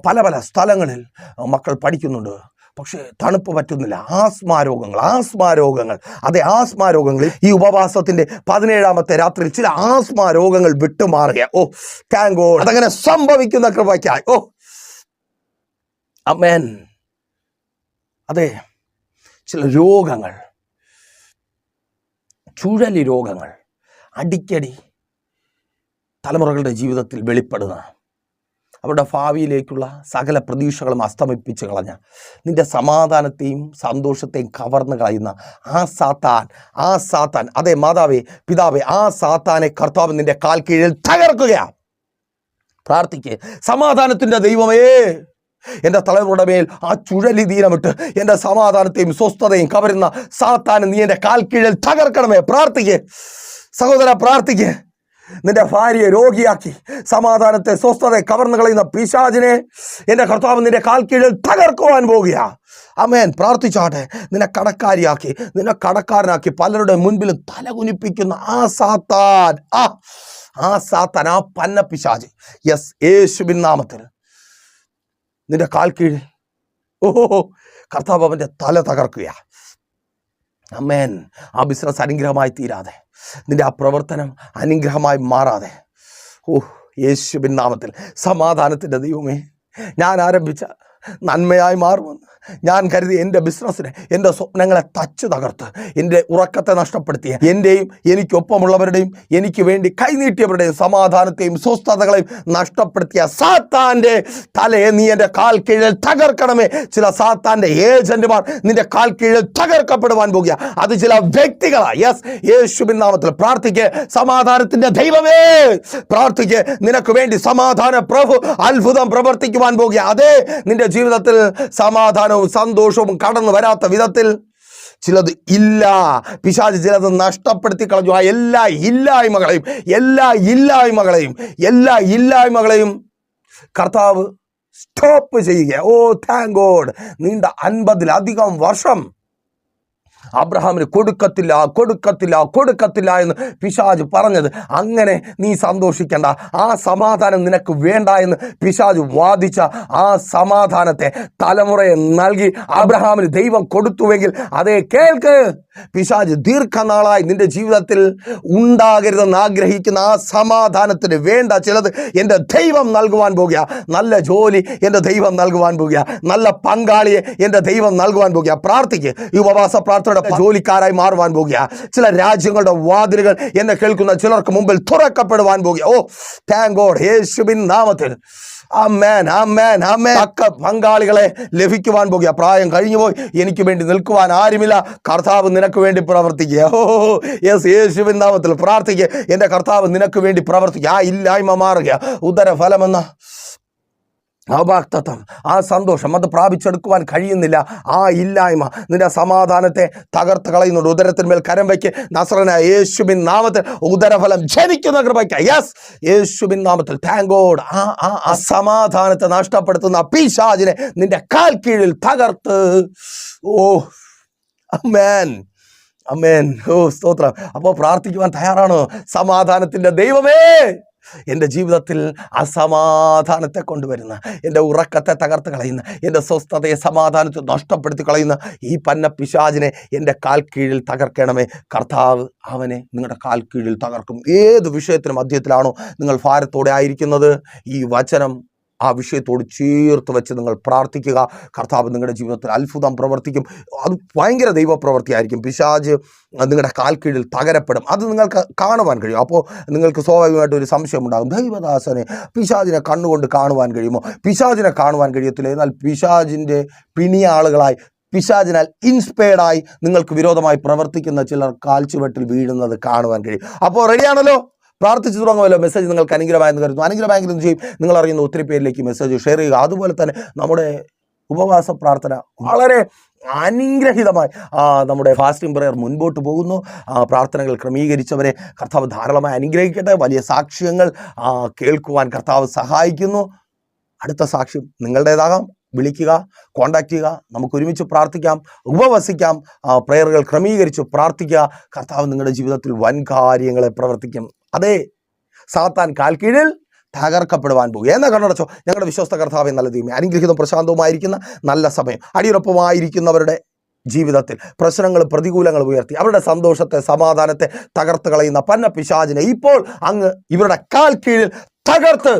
പല പല സ്ഥലങ്ങളിൽ മക്കൾ പഠിക്കുന്നുണ്ട്. പക്ഷേ തണുപ്പ് പറ്റുന്നില്ല. ആസ്മാ രോഗങ്ങൾ ആസ്മാ രോഗങ്ങൾ. അതെ ആസ്മാ രോഗങ്ങൾ ഈ ഉപവാസത്തിന്റെ പതിനേഴാമത്തെ രാത്രിയിൽ ചില ആസ്മാ രോഗങ്ങൾ വിട്ടുമാറുക. ഓ താങ്കോ അതങ്ങനെ സംഭവിക്കുന്ന കൃപയ്ക്കായി. ഓ. അമേൻ അതെ ചില രോഗങ്ങൾ. ചുഴലി രോഗങ്ങൾ അടിക്കടി തലമുറകളുടെ ജീവിതത്തിൽ വെളിപ്പെടുന്ന അവരുടെ ഭാവിയിലേക്കുള്ള സകല പ്രതീക്ഷകളും അസ്തമിപ്പിച്ച് കളഞ്ഞ നിന്റെ സമാധാനത്തെയും സന്തോഷത്തെയും കവർന്നു കളയുന്ന ആ സാത്താൻ ആ സാത്താൻ. അതെ മാതാവേ പിതാവേ ആ സാത്താനെ കർത്താവ് നിന്റെ കാൽ കീഴിൽ തകർക്കുകയാണ്. പ്രാർത്ഥിക്കേ. സമാധാനത്തിന്റെ ദൈവമേ. എന്റെ തലമുറയുടെ മേൽ ആ ചുഴലി ദീനമിട്ട് എന്റെ സമാധാനത്തെയും സ്വസ്ഥതയും കവരുന്ന സാത്താൻ നീ എന്റെ കാൽ കീഴിൽ തകർക്കണമേ. പ്രാർത്ഥിക്കേ. സഹോദര പ്രാർത്ഥിക്കേ. നിന്റെ ഭാര്യയെ രോഗിയാക്കി സമാധാനത്തെ സ്വസ്ഥതയെ കവർന്നു കളയുന്ന പിശാചിനെ എന്റെ കർത്താവ് നിന്റെ കാൽ കീഴിൽ തകർക്കുവാൻ പോകുക. അമേൻ പ്രാർത്ഥിച്ചാട്ടെ. നിന്നെ കടക്കാരിയാക്കി നിന്നെ കടക്കാരനാക്കി പലരുടെ മുൻപിൽ തലകുനിപ്പിക്കുന്ന ആ സാത്താൻ. ആ ആ സാത്താൻ ആ പന്ന പിശാജ് യെസ് യേശുബിൻ നാമത്തിൽ. നിന്റെ കാൽ കീഴ്. ഓഹോ കർത്താവ് അവന്റെ തല തകർക്കുക അമ്മേൻ ആ ബിസിനസ് അനുഗ്രഹമായി തീരാതെ. നിന്റെ ആ പ്രവർത്തനം അനുഗ്രഹമായി മാറാതെ. ഓ യേശുബിൻ നാമത്തിൽ സമാധാനത്തിന്റെ ദൈവമേ ഞാൻ ആരംഭിച്ച നന്മയായി മാറുമെന്ന്. ഞാൻ കരുതി എന്റെ ബിസിനസ്സിനെ എന്റെ സ്വപ്നങ്ങളെ തച്ചു തകർത്ത് എന്റെ ഉറക്കത്തെ നഷ്ടപ്പെടുത്തിയ എന്റെയും എനിക്കൊപ്പമുള്ളവരുടെയും എനിക്ക് വേണ്ടി കൈനീട്ടിയവരുടെയും സമാധാനത്തെയും സ്വസ്ഥതകളെയും നഷ്ടപ്പെടുത്തിയ സാത്താന്റെ തലയെ നീ എന്റെ കാൽ കീഴിൽ തകർക്കണമേ. ചില സാത്താന്റെ ഏജന്റുമാർ നിന്റെ കാൽ കീഴിൽ തകർക്കപ്പെടുവാൻ പോകുക. അത് ചില വ്യക്തികളാണ് യെസ് യേശുബിൻ നാമത്തിൽ പ്രാർത്ഥിക്ക്. സമാധാനത്തിന്റെ ദൈവമേ പ്രാർത്ഥിക്ക്. നിനക്ക് വേണ്ടി സമാധാന പ്രഭു അത്ഭുതം പ്രവർത്തിക്കുവാൻ പോകുക. അതേ നിന്റെ ജീവിതത്തിൽ സമാധാനവും സന്തോഷവും കടന്നു വരാത്ത വിധത്തിൽ ചിലത് ഇല്ല. പിശാജ് ചിലത് നഷ്ടപ്പെടുത്തി കളഞ്ഞു. ആ എല്ലാ ഇല്ലായ്മകളെയും എല്ലാ ഇല്ലായ്മകളെയും എല്ലാ ഇല്ലായ്മകളെയും കർത്താവ് സ്റ്റോപ്പ് ചെയ്യുക. ഓ താങ്ക് ഗോഡ് നീണ്ട അൻപതിലധികം വർഷം അബ്രഹാമിന് കൊടുക്കത്തില്ല കൊടുക്കത്തില്ല കൊടുക്കത്തില്ല എന്ന് പിശാജ് പറഞ്ഞത്. അങ്ങനെ നീ സന്തോഷിക്കേണ്ട. ആ സമാധാനം നിനക്ക് വേണ്ട എന്ന് പിശാജ് വാദിച്ച ആ സമാധാനത്തെ തലമുറയെ നൽകി അബ്രഹാമിന് ദൈവം കൊടുത്തുവെങ്കിൽ അതേ കേൾക്ക്. പിശാജ് ദീർഘനാളായി നിന്റെ ജീവിതത്തിൽ ഉണ്ടാകരുതെന്ന് ആഗ്രഹിക്കുന്ന ആ സമാധാനത്തിന് വേണ്ട ചിലത് എന്റെ ദൈവം നൽകുവാൻ പോകുക. നല്ല ജോലി എന്റെ ദൈവം നൽകുവാൻ പോകുക. നല്ല പങ്കാളിയെ എന്റെ ദൈവം നൽകുവാൻ പോകുക. പ്രാർത്ഥിക്കുക ഈ ഉപവാസ പ്രാർത്ഥനയുടെ ജോലിക്കാരായി മാറുവാൻ പോകുക. ചില രാജ്യങ്ങളുടെ വാതിലുകൾ എന്നെ കേൾക്കുന്ന ചിലർക്ക് മുമ്പിൽ തുറക്കപ്പെടുവാൻ പോകുക. ഓ താങ്ക് ഗോഡ് യേശുവിൻ നാമത്തിൽ. അമ്മേൻ അമ്മേൻ അമ്മേൻ അക്ക പങ്കാളികളെ ലഭിക്കുവാൻ പോകുക. പ്രായം കഴിഞ്ഞു പോയി. എനിക്ക് വേണ്ടി നിൽക്കുവാൻ ആരുമില്ല. കർത്താവ് നിനക്ക് വേണ്ടി പ്രവർത്തിക്കുക. ഓ യെസ് യേശുവിൻ നാമത്തിൽ പ്രാർത്ഥിക്കുക. എന്റെ കർത്താവ് നിനക്ക് വേണ്ടി പ്രവർത്തിക്കുക. ആ ഇല്ലായ്മ മാറുക. ഉദരഫലമെന്ന അവാക്തത്വം ആ സന്തോഷം അത് പ്രാപിച്ചെടുക്കുവാൻ കഴിയുന്നില്ല. ആ ഇല്ലായ്മ നിന്റെ സമാധാനത്തെ തകർത്ത് കളയുന്നുണ്ട്. ഉദരത്തിന്മേൽ കരം വയ്ക്ക്. നസ്രന യേശുബിൻ നാമത്തിൽ ഉദരഫലം ജനിക്കുന്ന കൃപയ്ക്ക് യെസ് യേശുബിൻ നാമത്തിൽ. താങ്ക് ഗോഡ് ആ ആ അസമാധാനത്തെ നഷ്ടപ്പെടുത്തുന്ന പിശാചിനെ നിന്റെ കാൽ കീഴിൽ തകർത്ത്. ഓ അമ്മേൻ അമ്മേൻ ഓ സ്തോത്രം. അപ്പോൾ പ്രാർത്ഥിക്കുവാൻ തയ്യാറാണോ? സമാധാനത്തിന്റെ ദൈവമേ! എന്റെ ജീവിതത്തിൽ അസമാധാനത്തെ കൊണ്ടുവരുന്ന എന്റെ ഉറക്കത്തെ തകർത്ത് കളയുന്ന എന്റെ സ്വസ്ഥതയെ സമാധാനത്തെ നഷ്ടപ്പെടുത്തി കളയുന്ന ഈ പന്ന പിശാചിനെ എന്റെ കാൽ കീഴിൽ തകർക്കണമേ. കർത്താവ് അവനെ നിങ്ങളുടെ കാൽ കീഴിൽ തകർക്കും. ഏത് വിഷയത്തിനും മധ്യത്തിലാണോ നിങ്ങൾ ഭാരത്തോടെ ആയിരിക്കുന്നത്. ഈ വചനം ആ വിഷയത്തോട് ചേർത്ത് വെച്ച് നിങ്ങൾ പ്രാർത്ഥിക്കുക. കർത്താവ് നിങ്ങളുടെ ജീവിതത്തിൽ അത്ഭുതം പ്രവർത്തിക്കും. അത് ഭയങ്കര ദൈവപ്രവൃത്തിയായിരിക്കും പിശാജ് നിങ്ങളുടെ കാൽ കീഴിൽ തകരപ്പെടും. അത് നിങ്ങൾക്ക് കാണുവാൻ കഴിയും. അപ്പോൾ നിങ്ങൾക്ക് സ്വാഭാവികമായിട്ട് ഒരു സംശയം ഉണ്ടാകും. ദൈവദാസനെ പിശാജിനെ കണ്ണുകൊണ്ട് കാണുവാൻ കഴിയുമോ? പിശാജിനെ കാണുവാൻ കഴിയത്തില്ല. എന്നാൽ പിശാജിന്റെ പിണിയാളുകളായി പിശാചിനാൽ ഇൻസ്പയർഡായി നിങ്ങൾക്ക് വിരോധമായി പ്രവർത്തിക്കുന്ന ചിലർ കാൽച്ചുവട്ടിൽ വീഴുന്നത് കാണുവാൻ കഴിയും. അപ്പോൾ റെഡിയാണല്ലോ പ്രാർത്ഥിച്ചു തുടങ്ങുമല്ലോ. മെസ്സേജ് നിങ്ങൾക്ക് അനുഗ്രഹമായെന്ന് കരുതുന്നു. അനുഗ്രഹമായെങ്കിൽ എന്ത് ചെയ്യും? നിങ്ങൾ അറിയുന്ന ഒത്തിരി പേരിലേക്ക് മെസ്സേജ് ഷെയർ ചെയ്യുക. അതുപോലെ തന്നെ നമ്മുടെ ഉപവാസ പ്രാർത്ഥന വളരെ അനുഗ്രഹിതമായി നമ്മുടെ ഫാസ്റ്റിംഗ് പ്രയർ മുൻപോട്ട് പോകുന്നു. പ്രാർത്ഥനകൾ ക്രമീകരിച്ചവരെ കർത്താവ് ധാരാളമായി അനുഗ്രഹിക്കട്ടെ. വലിയ സാക്ഷ്യങ്ങൾ കേൾക്കുവാൻ കർത്താവ് സഹായിക്കുന്നു. അടുത്ത സാക്ഷ്യം നിങ്ങളുടേതാകാം. വിളിക്കുക കോണ്ടാക്ട് ചെയ്യുക. നമുക്ക് ഒരുമിച്ച് പ്രാർത്ഥിക്കാം ഉപവസിക്കാം. പ്രയറുകൾ ക്രമീകരിച്ച് പ്രാർത്ഥിക്കുക. കർത്താവ് നിങ്ങളുടെ ജീവിതത്തിൽ വൻ കാര്യങ്ങളെ പ്രവർത്തിക്കും. അതെ സാത്താൻ കാൽക്കീഴിൽ തകർക്കപ്പെടുവാൻ പോകും എന്നാ കണ്ണടച്ചോ? ഞങ്ങളുടെ വിശ്വസ്ത കർത്താവ് നല്ല ദൈവമേ അനുഗ്രഹിതവും പ്രശാന്തവുമായിരിക്കുന്ന നല്ല സമയം. അടിയുറപ്പുമായിരിക്കുന്നവരുടെ ജീവിതത്തിൽ പ്രശ്നങ്ങൾ പ്രതികൂലങ്ങൾ ഉയർത്തി അവരുടെ സന്തോഷത്തെ സമാധാനത്തെ തകർത്ത് കളയുന്ന പന്ന പിശാചിനെ ഇപ്പോൾ അങ്ങ് ഇവരുടെ കാൽ കീഴിൽ തകർത്ത്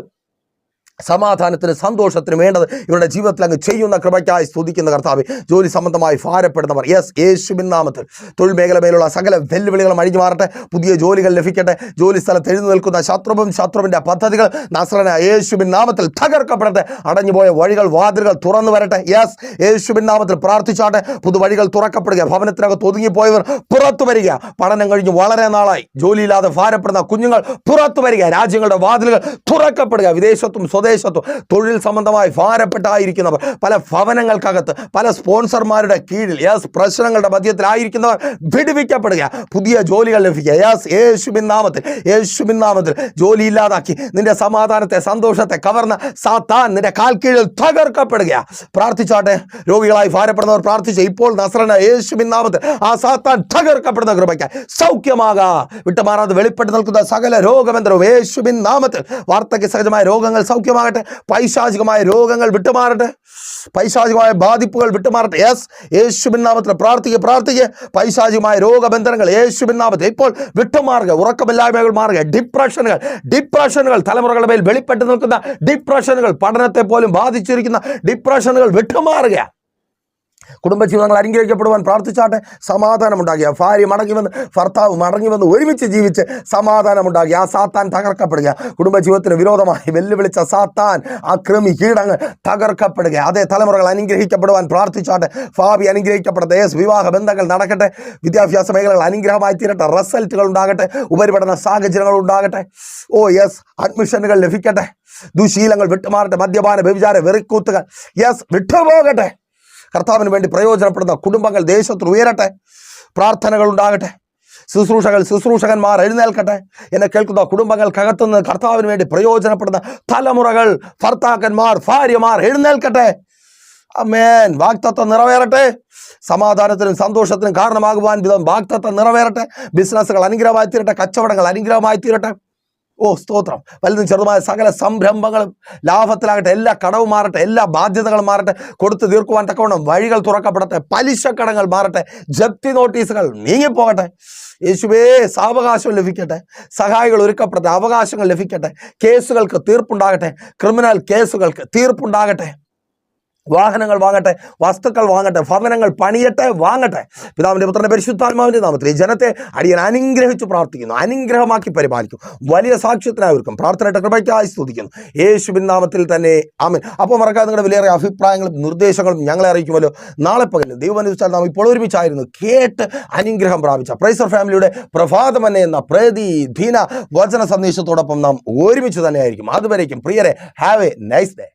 സമാധാനത്തിന് സന്തോഷത്തിന് വേണ്ടത് ഇവരുടെ ജീവിതത്തിൽ അങ്ങ് ചെയ്യുന്ന കൃപയ്ക്കായി സ്തുതിക്കുന്ന കർത്താവ് ജോലി സംബന്ധമായി ഭാരപ്പെടുന്നവർ. യെസ് യേശുവിൻ നാമത്തിൽ. തൊഴിൽ മേഖല മേലുള്ള സകല വെല്ലുവിളികളും അഴിഞ്ഞു മാറട്ടെ. പുതിയ ജോലികൾ ലഭിക്കട്ടെ. ജോലി സ്ഥലത്ത് എഴുതി നിൽക്കുന്ന ശത്രുവും ശത്രുവിന്റെ പദ്ധതികൾ നസ്രന യേശുവിൻ നാമത്തിൽ തകർക്കപ്പെടട്ടെ. അടഞ്ഞുപോയ വഴികൾ വാതിലുകൾ തുറന്നു വരട്ടെ. യെസ് യേശുവിൻ നാമത്തിൽ പ്രാർത്ഥിച്ചാട്ടെ. പുതുവഴികൾ തുറക്കപ്പെടുക. ഭവനത്തിനകത്ത് ഒതുങ്ങിപ്പോയവർ പുറത്തു വരിക. പഠനം കഴിഞ്ഞ് വളരെ നാളായി. ജോലിയില്ലാതെ ഭാരപ്പെടുന്ന കുഞ്ഞുങ്ങൾ പുറത്തു വരിക. രാജ്യങ്ങളുടെ വാതിലുകൾ തുറക്കപ്പെടുക. വിദേശത്തും സ്വദേശത്തും തൊഴിൽ സംബന്ധമായി ഭാരപ്പെട്ടായിരിക്കുന്നവർ പല ഭവനങ്ങൾക്കകത്ത് പല സ്പോൺസർമാരുടെ കീഴിൽ യെസ് പ്രശ്നങ്ങളുടെ മധ്യത്തിലായിരിക്കുന്നവർ വിടുവിക്കപ്പെടുക. പുതിയ ജോലികൾ ലഭിക്കുക. യെസ് യേശുബിൻ നാമത്തിൽ യേശുബിൻ നാമത്തിൽ ജോലി ഇല്ലാതാക്കി നിന്റെ സമാധാനത്തെ സന്തോഷത്തെ കവർന്ന സാത്താൻ നിന്റെ കാൽ കീഴിൽ തകർക്കപ്പെടുക. പ്രാർത്ഥിച്ചാട്ടെ രോഗികളായി ഭാരപ്പെടുന്നവർ പ്രാർത്ഥിച്ച് ഇപ്പോൾ നസ്രന യേശുബിൻ നാമത്തിൽ ആ സാത്താൻ തകർക്കപ്പെടുന്ന കൃപയ്ക്ക് സൗഖ്യമാകാ. വിട്ടുമാറാതെ വെളിപ്പെട്ട് നിൽക്കുന്ന സകല രോഗമെന്തരവും യേശുബിൻ നാമത്തിൽ. വാർത്തയ്ക്ക് സഹജമായ രോഗങ്ങൾ സൗഖ്യമാകട്ടെ പൈശാചികമായ രോഗങ്ങൾ വിട്ടുമാറട്ടെ. പൈശാചികമായ ബാധിപ്പുകൾ വിട്ടുമാറട്ടെ. യെസ് യേശുബിൻ നാമത്തിൽ പ്രാർത്ഥിക്കുക പ്രാർത്ഥിക്കുക. പൈശാചികമായ രോഗബന്ധനങ്ങൾ യേശുബിൻ നാമത്തിൽ ഇപ്പോൾ വിട്ടുമാറുക. ഉറക്കമില്ലായ്മകൾ മാറുക. ഡിപ്രഷനുകൾ ഡിപ്രഷനുകൾ തലമുറകളുടെ മേൽ വെളിപ്പെട്ട് നിൽക്കുന്ന ഡിപ്രഷനുകൾ പഠനത്തെ പോലും ബാധിച്ചിരിക്കുന്ന ഡിപ്രഷനുകൾ വിട്ടുമാറുക. കുടുംബജീവിതങ്ങൾ അനുഗ്രഹിക്കപ്പെടുവാൻ പ്രാർത്ഥിച്ചാട്ടെ സമാധാനമുണ്ടാകുക. ഭാര്യ മടങ്ങി വന്ന് ഭർത്താവ് മടങ്ങി വന്ന് ഒരുമിച്ച് ജീവിച്ച് സമാധാനമുണ്ടാകുക. ആ സാത്താൻ തകർക്കപ്പെടുക. കുടുംബജീവിതത്തിന് വിരോധമായി വെല്ലുവിളിച്ച സാത്താൻ ആ കൃമി കീടങ്ങൾ തകർക്കപ്പെടുക. അതേ തലമുറകൾ അനുഗ്രഹിക്കപ്പെടുവാൻ പ്രാർത്ഥിച്ചാട്ടെ ഭാവി അനുഗ്രഹിക്കപ്പെടട്ടെ. യേസ് വിവാഹ ബന്ധങ്ങൾ നടക്കട്ടെ. വിദ്യാഭ്യാസ മേഖലകൾ അനുഗ്രഹമായി തീരട്ടെ. റിസൾട്ടുകൾ ഉണ്ടാകട്ടെ. ഉപരിപഠന സാഹചര്യങ്ങൾ ഉണ്ടാകട്ടെ. ഓ യെസ് അഡ്മിഷനുകൾ ലഭിക്കട്ടെ. ദുശീലങ്ങൾ വിട്ടുമാറട്ടെ. മദ്യപാന വ്യഭിചാര വെറിക്കൂത്തുകൾ. യെസ് വിട്ടുപോകട്ടെ. കർത്താവിന് വേണ്ടി പ്രയോജനപ്പെടുന്ന കുടുംബങ്ങൾ ദേശത്ത് ഉയരട്ടെ. പ്രാർത്ഥനകൾ ഉണ്ടാകട്ടെ. ശുശ്രൂഷകൾ ശുശ്രൂഷകന്മാർ എഴുന്നേൽക്കട്ടെ എന്നെ കേൾക്കുന്ന കുടുംബങ്ങൾക്കകത്തുനിന്ന് കർത്താവിന് വേണ്ടി പ്രയോജനപ്പെടുന്ന തലമുറകൾ ഭർത്താക്കന്മാർ ഭാര്യമാർ എഴുന്നേൽക്കട്ടെ. അമേൻ വാക്തത്വം നിറവേറട്ടെ. സമാധാനത്തിനും സന്തോഷത്തിനും കാരണമാകുവാൻ വിധം വാക്തത്വം നിറവേറട്ടെ. ബിസിനസ്സുകൾ അനുഗ്രഹമായി തീരട്ടെ. കച്ചവടങ്ങൾ അനുഗ്രഹമായി തീരട്ടെ. ഓ സ്തോത്രം. വലുതും ചെറുതുമായ സകല സംരംഭങ്ങളും ലാഭത്തിലാകട്ടെ എല്ലാ കടവും മാറട്ടെ എല്ലാ ബാധ്യതകളും മാറട്ടെ കൊടുത്തു തീർക്കുവാൻ തക്കവണ്ണം വഴികൾ തുറക്കപ്പെടട്ടെ പലിശ കടങ്ങൾ മാറട്ടെ ജപ്തി നോട്ടീസുകൾ നീങ്ങിപ്പോകട്ടെ. യേശുവേ സാവകാശം ലഭിക്കട്ടെ സഹായികൾ ഒരുക്കപ്പെടട്ടെ അവകാശങ്ങൾ ലഭിക്കട്ടെ കേസുകൾക്ക് തീർപ്പുണ്ടാകട്ടെ ക്രിമിനൽ കേസുകൾക്ക് തീർപ്പുണ്ടാകട്ടെ. വാഹനങ്ങൾ വാങ്ങട്ടെ വസ്തുക്കൾ വാങ്ങട്ടെ ഭവനങ്ങൾ പണിയട്ടെ വാങ്ങട്ടെ. പിതാവിന്റെ പുത്രന്റെ പരിശുദ്ധാത്മാവിന്റെ നാമത്തിൽ ഈ ജനത്തെ അടിയൻ അനുഗ്രഹിച്ചു പ്രാർത്ഥിക്കുന്നു അനുഗ്രഹമാക്കി പരിപാലിക്കും വലിയ സാക്ഷ്യത്തിനായിരിക്കും പ്രാർത്ഥനയുടെ കൃപയ്ക്കായി സ്തുതിക്കുന്നു. യേശുവിൻ നാമത്തിൽ തന്നെ ആമൻ. അപ്പോൾ മറക്കാതെ നിങ്ങളുടെ വിലയേറെ അഭിപ്രായങ്ങളും നിർദ്ദേശങ്ങളും ഞങ്ങളെ അറിയിക്കുമല്ലോ. നാളെ പകലും ദൈവമനുസരിച്ചാൽ നാം ഇപ്പോൾ ഒരുമിച്ചായിരുന്നു കേട്ട് അനുഗ്രഹം പ്രാപിച്ച. പ്രൈസർ ഫാമിലിയുടെ പ്രഭാതമന്നെ എന്ന പ്രതിദിന വചന സന്ദേശത്തോടൊപ്പം നാം ഒരുമിച്ച് തന്നെയായിരിക്കും. അതുവരേക്കും. പ്രിയരെ have a nice day